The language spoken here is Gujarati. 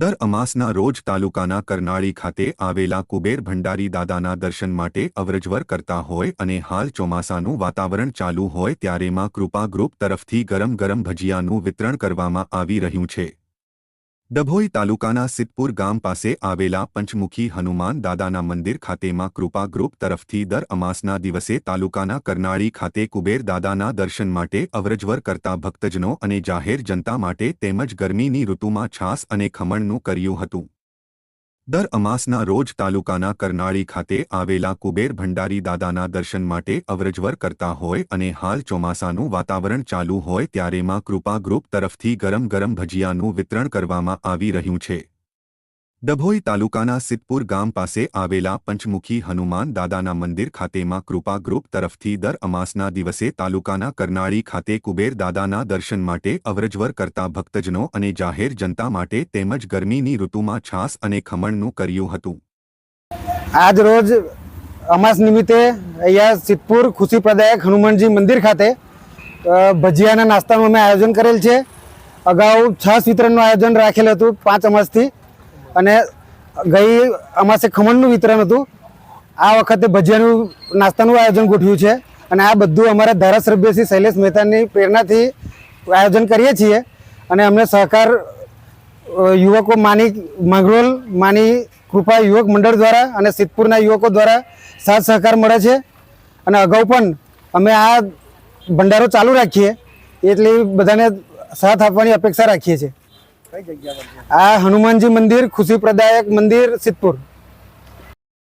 દર અમાસના રોજ તાલુકાના કરનાળી ખાતે આવેલા કુબેર ભંડારી દાદાના દર્શન માટે અવરજવર કરતા હોય અને હાલ ચોમાસાનું વાતાવરણ ચાલુ હોય ત્યારેમાં કૃપા ગ્રુપ તરફથી ગરમ ગરમ ભજીયાનું વિતરણ કરવામાં આવી રહ્યું છે. ડભોઈ તાલુકાના સિદ્ધપુર ગામ પાસે આવેલા પંચમુખી હનુમાન દાદાના મંદિર ખાતેમાં કૃપા ગ્રુપ તરફથી દર અમાસના દિવસે તાલુકાના કરનાળી ખાતે કુબેર દાદાના દર્શન માટે અવરજવર કરતા ભક્તજનો અને જાહેર જનતા માટે તેમજ ગરમીની ઋતુમાં છાસ અને ખમણનું કર્યું હતું. દર અમાસના રોજ તાલુકાના કરનાળી ખાતે આવેલા કુબેર ભંડારી દાદાના દર્શન માટે અવરજવર કરતા હોય અને હાલ ચોમાસાનું વાતાવરણ ચાલુ હોય ત્યારેમાં કૃપા ગ્રુપ તરફથી ગરમ ગરમ ભજીયાનું વિતરણ કરવામાં આવી રહ્યું છે. ડભોઈ તાલુકાના સિદ્ધપુર ગામ પાસે આવેલા પંચમુખી હનુમાન દાદાના મંદિર ખાતેમાં કૃપા ગ્રુપ તરફથી દર અમાસના દિવસે તાલુકાના કરનાળી ખાતે કુબેર દાદાના દર્શન માટે અવરજવર કરતા ભક્તજનો અને જાહેર જનતા માટે તેમજ ગરમીની ઋતુમાં છાસ અને ખમણનું કર્યું હતું. આજ રોજ અમાસ નિમિત્તે અહીંયા સિદ્ધપુર ખુશી પ્રદાયક હનુમાનજી મંદિર ખાતે ભજીયાના નાસ્તાનું અમે આયોજન કરેલ છે. અગાઉ છાસ વિતરણનું આયોજન રાખેલ હતું પાંચ અમાસથી. અને ગઈ અમાસે ખમણનું વિતરણ હતું. આ વખતે ભજીયાનું, નાસ્તાનું આયોજન ગોઠવ્યું છે. અને આ બધું અમારા ધારાસભ્ય શ્રી શૈલેષ મહેતાની પ્રેરણાથી આયોજન કરીએ છીએ. અને અમને સહકાર યુવકો માની માંગરોલ, માની કૃપા યુવક મંડળ દ્વારા અને સિદ્ધપુરના યુવકો દ્વારા સાથ સહકાર મળે છે. અને અગાઉ પણ અમે આ ભંડારો ચાલુ રાખીએ. એટલે બધાને સાથ આપવાની અપેક્ષા રાખીએ છીએ. આ હનુમાનજી મંદિર ખુશી પ્રદાયક મંદિર સિદ્ધપુર.